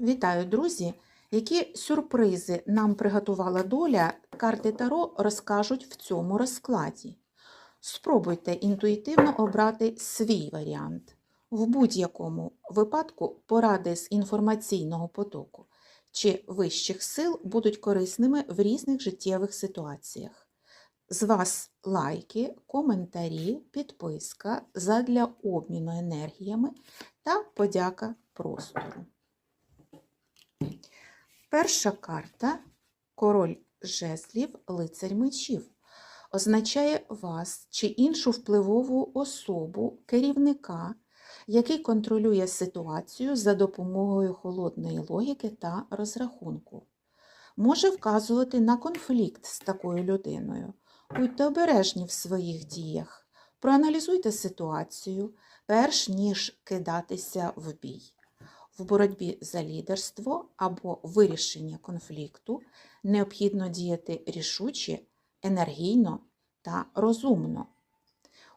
Вітаю, друзі! Які сюрпризи нам приготувала доля, карти Таро розкажуть в цьому розкладі. Спробуйте інтуїтивно обрати свій варіант. В будь-якому випадку поради з інформаційного потоку чи вищих сил будуть корисними в різних життєвих ситуаціях. З вас лайки, коментарі, підписка задля обміну енергіями та подяка простору. Перша карта Король жезлів, лицарь мечів. Означає вас чи іншу впливову особу, керівника, який контролює ситуацію за допомогою холодної логіки та розрахунку. Може вказувати на конфлікт з такою людиною. Будьте обережні в своїх діях. Проаналізуйте ситуацію, перш ніж кидатися в бій. В боротьбі за лідерство або вирішення конфлікту необхідно діяти рішуче, енергійно та розумно.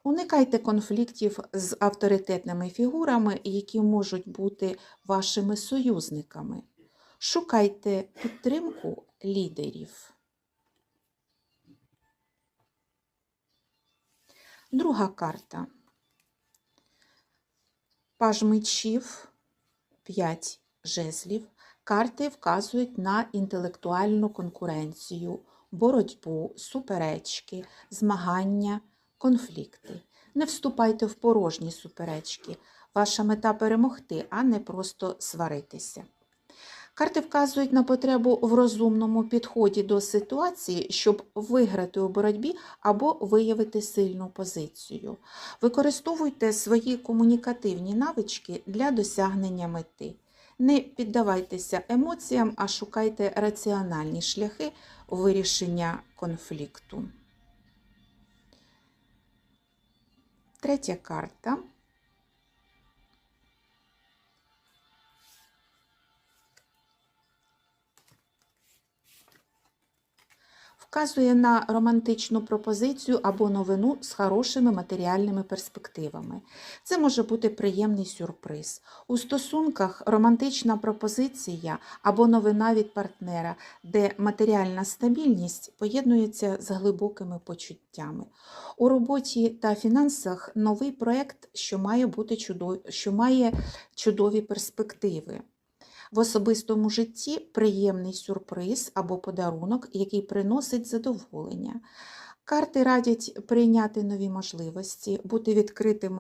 Уникайте конфліктів з авторитетними фігурами, які можуть бути вашими союзниками. Шукайте підтримку лідерів. Друга карта. Паж мечів. 5 жезлів. Карти вказують на інтелектуальну конкуренцію, боротьбу, суперечки, змагання, конфлікти. Не вступайте в порожні суперечки. Ваша мета перемогти, а не просто сваритися. Карти вказують на потребу в розумному підході до ситуації, щоб виграти у боротьбі або виявити сильну позицію. Використовуйте свої комунікативні навички для досягнення мети. Не піддавайтеся емоціям, а шукайте раціональні шляхи вирішення конфлікту. Третя карта. Вказує на романтичну пропозицію або новину з хорошими матеріальними перспективами. Це може бути приємний сюрприз. У стосунках романтична пропозиція або новина від партнера, де матеріальна стабільність поєднується з глибокими почуттями. У роботі та фінансах новий проект, що має, бути чудові, що має чудові перспективи. В особистому житті приємний сюрприз або подарунок, який приносить задоволення. Карти радять прийняти нові можливості, бути відкритим